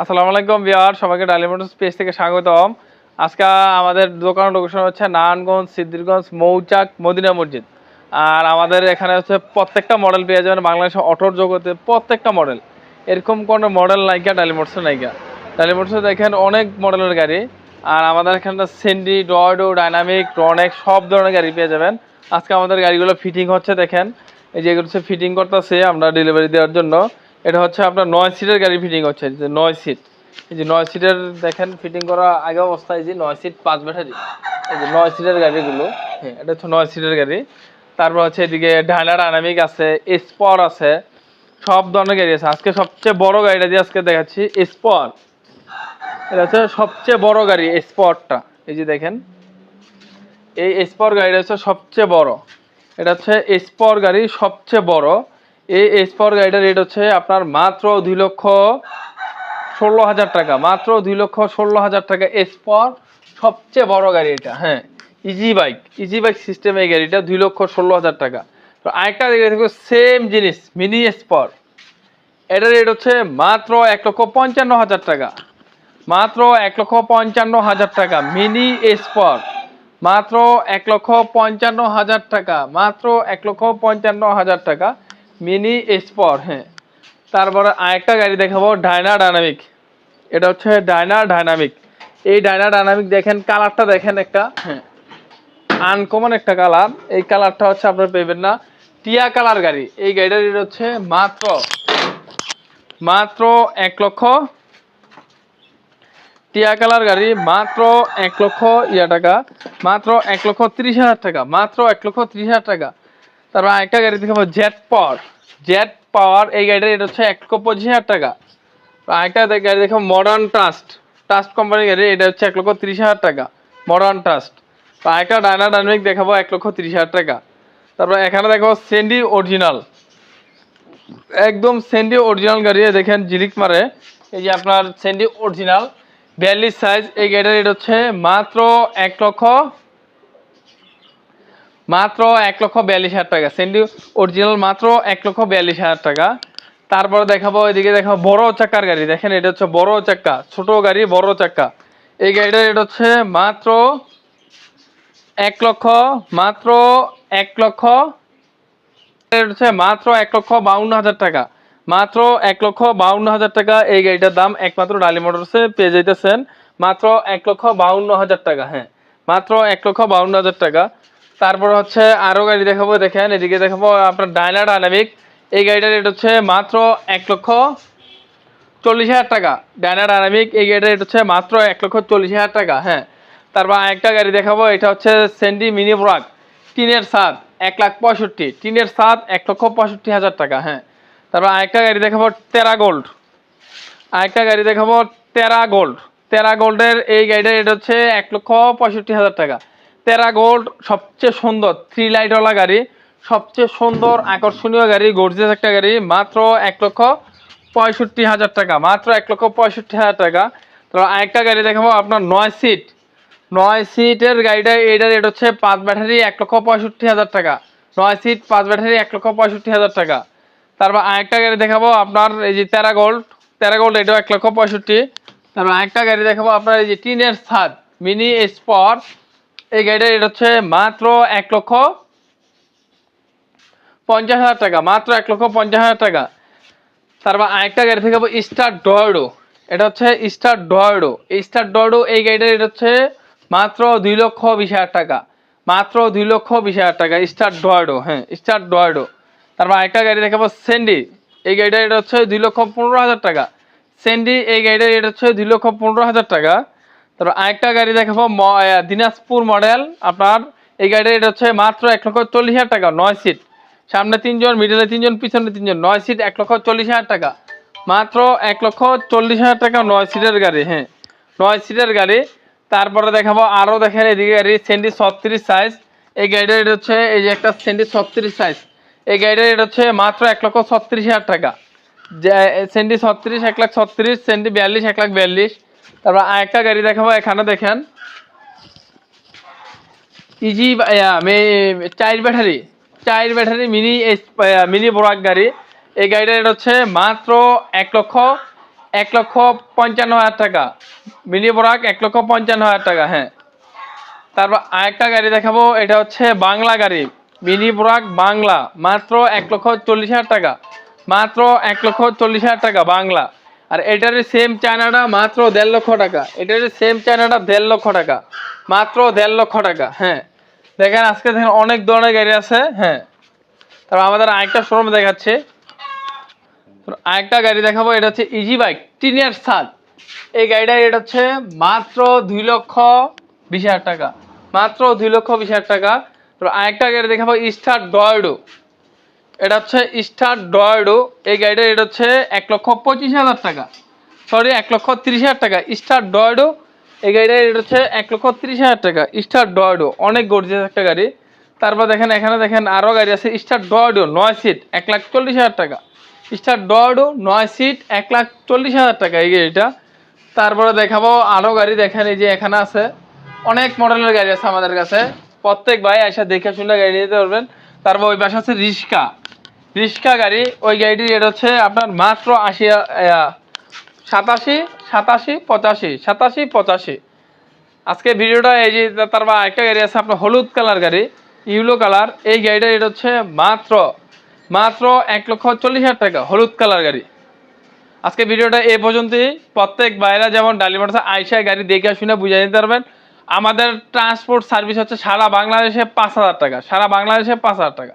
আসসালামু আলাইকুম বিয়ার সবাইকে ডালি মোটরস পেজ থেকে স্বাগতম। আজকে আমাদের দোকান লোকেশন হচ্ছে নারায়ণগঞ্জ সিদ্দিরগঞ্জ মৌচাক, মদিনা মসজিদ। আর আমাদের এখানে হচ্ছে প্রত্যেকটা মডেল পেয়ে যাবেন বাংলাদেশের অটোর জগতে, প্রত্যেকটা মডেল এরকম কোনো মডেল নাইকা, ডালি মোটরসে নাইকা। ডালি মোটরসে দেখেন অনেক মডেলের গাড়ি। আর আমাদের এখানে সেন্ডি, ডয়ডো, ডাইনামিক রনেক সব ধরনের গাড়ি পেয়ে যাবেন। আজকে আমাদের গাড়িগুলো ফিটিং হচ্ছে, দেখেন। এই যে এগুলো হচ্ছে ফিটিং করতেছে আমরা ডেলিভারি দেওয়ার জন্য। এটা হচ্ছে আপনার নয় সিটের গাড়ি ফিটিং হচ্ছে যে নয় সিট। এই যে নয় সিটের দেখেন ফিটিং করা আগে অবস্থায় যে নয় সিট, পাঁচ ব্যাটারি। এই যে নয় সিটের গাড়িগুলো হ্যাঁ এটা হচ্ছে নয় সিটের গাড়ি। তারপর হচ্ছে এদিকে ঢালা ডাইনামিক আছে স্পর আছে, সব ধরনের গাড়ি আছে। আজকে সবচেয়ে বড় গাড়িটা দিয়ে আজকে দেখাচ্ছি স্পর এটা হচ্ছে সবচেয়ে বড় গাড়ি স্পরটা এই যে দেখেন, এই স্পর গাড়িটা হচ্ছে সবচেয়ে বড়। এটা হচ্ছে স্পর গাড়ি সবচেয়ে বড়। এই স্পর গাড়িটার রেট হচ্ছে আপনার মাত্র দুই লক্ষ ষোলো হাজার টাকা, মাত্র দুই লক্ষ ষোলো হাজার টাকা স্পর সবচেয়ে বড় গাড়ি এটা হ্যাঁ easy bike easy bike system এই গাড়িটা দুই লক্ষ ষোলো হাজার টাকা। তো আরেকটা দেখো সেম জিনিস মিনি স্পর এটার রেট হচ্ছে মাত্র এক লক্ষ পঞ্চান্ন হাজার টাকা, মাত্র এক লক্ষ পঞ্চান্ন হাজার টাকা মিনি স্পর মাত্র এক লক্ষ পঞ্চান্ন হাজার টাকা, মাত্র এক লক্ষ পঞ্চান্ন হাজার টাকা মিনি স্পর হ্যাঁ। তারপরে আরেকটা গাড়ি দেখাবো, ডায়না ডায়নামিক। এটা হচ্ছে ডায়না ডায়নামিক। এই ডায়না ডায়নামিক দেখেন, কালারটা দেখেন একটা হ্যাঁ। আনকমন একটা কালার। এই কালারটা হচ্ছে আপনার পেবেন না, টিয়া কালার গাড়ি। এই গাড়িটার রেট হচ্ছে মাত্র মাত্র এক লক্ষ। টিয়া কালার গাড়ি, মাত্র এক লক্ষ ইয়া টাকা, মাত্র এক লক্ষ ত্রিশ হাজার টাকা, মাত্র এক লক্ষ ত্রিশ হাজার টাকা। তারপর আরেকটা গাড়ি দেখাবো জেট পাওয়ার জেট পাওয়ার, এই গাড়িটার এটা হচ্ছে এক লক্ষ পঁচিশ হাজার টাকা। আরেকটা গাড়ি দেখো মডার্ন ট্রাস্ট ট্রাস্ট কোম্পানির গাড়ি এটা হচ্ছে এক লক্ষ ত্রিশ হাজার টাকা। মডার্ন ট্রাস্ট আরেকটা ডায়না ডাইনামিক দেখাবো, এক লক্ষ ত্রিশ হাজার টাকা। তারপর এখানে দেখো সেন্ডি অরিজিনাল একদম সেন্ডি অরিজিনাল গাড়ি দেখেন, জিলিক মারে। এই যে আপনার সেন্ডি অরিজিনাল বিয়াল্লিশ সাইজ এই গাড়িটার রেট হচ্ছে মাত্র এক লক্ষ মাত্র এক লক্ষ বিয়াল্লিশ হাজার টাকা। সেন্ডি অরিজিনাল মাত্র এক লক্ষ বিয়াল্লিশ হাজার টাকা। তারপরে দেখাবো, এদিকে দেখাবো, বড় চাকার গাড়ি। দেখেন, এটা হচ্ছে বড় চাক্কা, ছোট গাড়ি, বড় চাক্কা। এই গাড়িটার রেট হচ্ছে মাত্র এক লক্ষ, মাত্র এক লক্ষ হচ্ছে মাত্র এক লক্ষ বাউন্ন হাজার টাকা। মাত্র এক লক্ষ বাউন্ন হাজার টাকা এই গাড়িটার দাম একমাত্র ডালি মোটরসে পেয়ে যাইতেছেন। মাত্র এক লক্ষ বাউন্ন হাজার টাকা হ্যাঁ। মাত্র এক লক্ষ বাউন্ন হাজার টাকা। তারপর হচ্ছে আরও গাড়ি দেখাবো, দেখেন, এদিকে দেখাবো আপনার ডায়না ডায়নামিক এই গাড়িটার রেট হচ্ছে মাত্র এক লক্ষ চল্লিশ হাজার টাকা। ডায়না ডায়নামিক এই গাড়িটার রেট হচ্ছে মাত্র এক লক্ষ চল্লিশ হাজার টাকা হ্যাঁ। তারপর আরেকটা গাড়ি দেখাবো, এটা হচ্ছে সেন্ডি মিনি ব্রাক টিনের সাত এক লাখ পঁয়ষট্টি, টিনের সাত এক লক্ষ পঁয়ষট্টি হাজার টাকা হ্যাঁ। তারপর আরেকটা গাড়ি দেখাবো টেরা গোল্ড আরেকটা গাড়ি দেখাবো টেরা গোল্ড টেরা গোল্ডের এই গাড়িটার রেট হচ্ছে এক লক্ষ পঁয়ষট্টি হাজার টাকা। টেরা গোল্ড সবচেয়ে সুন্দর থ্রি লাইটওয়ালা গাড়ি, সবচেয়ে সুন্দর আকর্ষণীয় গাড়ি গর্জিয়াস একটা গাড়ি, মাত্র এক লক্ষ পঁয়ষট্টি হাজার টাকা, মাত্র এক লক্ষ পঁয়ষট্টি হাজার টাকা। তো আরেকটা গাড়ি দেখাবো, আপনার নয় সিট নয় সিটের গাড়িটা এইটার রেট হচ্ছে পাঁচ ব্যাটারি এক লক্ষ পঁয়ষট্টি হাজার টাকা। নয় সিট পাঁচ ব্যাটারি এক লক্ষ পঁয়ষট্টি হাজার টাকা। তারপর আরেকটা গাড়ি দেখাবো, আপনার এই যে তেরা গোল্ড তেরা গোল্ড এটাও এক লক্ষ পঁয়ষট্টি। তারপর আরেকটা গাড়ি দেখাবো, আপনার এই যে টিনের ছাদ মিনি স্পর এই গাড়িটা রেট হচ্ছে মাত্র এক লক্ষ পঞ্চাশ হাজার টাকা, মাত্র এক লক্ষ পঞ্চাশ হাজার টাকা। তারপর আরেকটা গাড়ি দেখাবো স্টার ডয়ডো এটা হচ্ছে স্টার ডয়ডো স্টার ডয়েডো এই গাড়িটার রেট হচ্ছে মাত্র দুই লক্ষ বিশ হাজার টাকা, মাত্র দুই লক্ষ বিশ হাজার টাকা স্টার ডয়েডো হ্যাঁ স্টার ডয়ডো তারপর আরেকটা গাড়ি দেখাবো সেন্ডি এই গাড়িটার রেট হচ্ছে দুই লক্ষ পনেরো হাজার টাকা। সেন্ডি এই গাড়িটার রেট হচ্ছে দুই লক্ষ পনেরো হাজার টাকা। তারপর আরেকটা গাড়ি দেখাবো দিনাজপুর মডেল। আপনার এই গাড়িটার রেট হচ্ছে মাত্র এক লক্ষ চল্লিশ হাজার টাকা, নয় সিট। সামনে তিনজন মিডলে তিনজন, পিছনে তিনজন, নয় সিট, এক লক্ষ চল্লিশ হাজার টাকা। মাত্র এক লক্ষ চল্লিশ হাজার টাকা নয় সিটের গাড়ি হ্যাঁ নয় সিটের গাড়ি। তারপরে দেখাবো, আরও দেখেন এদিকে গাড়ি সেন্ডি ছত্রিশ সাইজ এই গাড়িটার রেট হচ্ছে, এই যে একটা সেন্ডি ছত্রিশ সাইজ এই গাড়িটার রেট হচ্ছে মাত্র এক লক্ষ ছত্রিশ হাজার টাকা। যে সেন্ডি ছত্রিশ, এক লাখ ছত্রিশ সেন্ডি বিয়াল্লিশ, এক লাখ বিয়াল্লিশ। তারপর আরেকটা গাড়ি দেখাবো, এখানে দেখেন। ইজি চার ব্যাটারি চার ব্যাটারি মিনি মিনি বোরাক গাড়ি। এই গাড়িটার রেট হচ্ছে মাত্র এক লক্ষ এক লক্ষ পঞ্চান্ন হাজার টাকা। মিনি বোরাক এক লক্ষ পঞ্চান্ন হাজার টাকা হ্যাঁ। তারপর আরেকটা গাড়ি দেখাবো, এটা হচ্ছে বাংলা গাড়ি। মিনি বোরাক বাংলা, মাত্র এক লক্ষ চল্লিশ হাজার টাকা। মাত্র এক লক্ষ চল্লিশ হাজার টাকা, বাংলা। আর এটার সেম চায়নাটা মাত্র দেড় লক্ষ টাকা। এটার সেম চায়নাটা দেড় লক্ষ টাকা। মাত্র দেড় লক্ষ টাকা হ্যাঁ। দেখেন, আজকে দেখেন অনেক ধরনের গাড়ি আছে হ্যাঁ। তারপর আমাদের আরেকটা শোরুম দেখাচ্ছে। আরেকটা গাড়ি দেখাবো, এটা হচ্ছে ইজি বাইক টিনের সাত এই গাড়িটা এটা হচ্ছে মাত্র দুই লক্ষ বিশ হাজার টাকা। মাত্র দুই লক্ষ বিশ হাজার টাকা। তো আরেকটা গাড়ি দেখাবো স্টার ডয়েডো এটা হচ্ছে স্টার ডয়েডো। এই গাড়িটা এটা হচ্ছে এক লক্ষ পঁচিশ হাজার টাকা। সরি এক লক্ষ তিরিশ হাজার টাকা। স্টার ডয়েডো। এই গাড়িটা এটা হচ্ছে এক লক্ষ তিরিশ হাজার টাকা। স্টার ডয়েডো। অনেক গর্জিয়াস একটা গাড়ি। তারপর দেখেন, এখানে দেখেন আরও গাড়ি আছে। স্টার ডয়েডো, নয় সিট এক লাখ চল্লিশ হাজার টাকা। স্টার ডয়েডো, নয় সিট এক লাখ চল্লিশ হাজার টাকা এই গাড়িটা। তারপরে দেখাবো আরও গাড়ি। দেখেন, এই যে এখানে আছে। অনেক মডেলের গাড়ি আছে আমাদের কাছে। প্রত্যেক ভাই এসে দেখে শুনে গাড়ি নিতে পারবেন। তারপর ওই পাশে আছে রিক্সা রিক্সা গাড়ি, ওই গাড়িটির রেট হচ্ছে আপনার মাত্র আশি সাতাশি সাতাশি, পঁচাশি সাতাশি, পঁচাশি। আজকে ভিডিওটা এই যে তারপর একটা গাড়ি আছে, আপনার হলুদ কালার গাড়ি, ইউলো কালার, এই গাড়িটা রেট হচ্ছে মাত্র মাত্র এক লক্ষ চল্লিশ হাজার টাকা, হলুদ কালার গাড়ি। আজকে ভিডিওটা এ পর্যন্তই। প্রত্যেক বাইরা যেমন ডালিমার্সে আইসায় গাড়ি দেখে শুনে বুঝে নিতে পারবেন। আমাদের ট্রান্সপোর্ট সার্ভিস হচ্ছে সারা বাংলাদেশে পাঁচ হাজার টাকা, সারা বাংলাদেশে পাঁচ হাজার টাকা।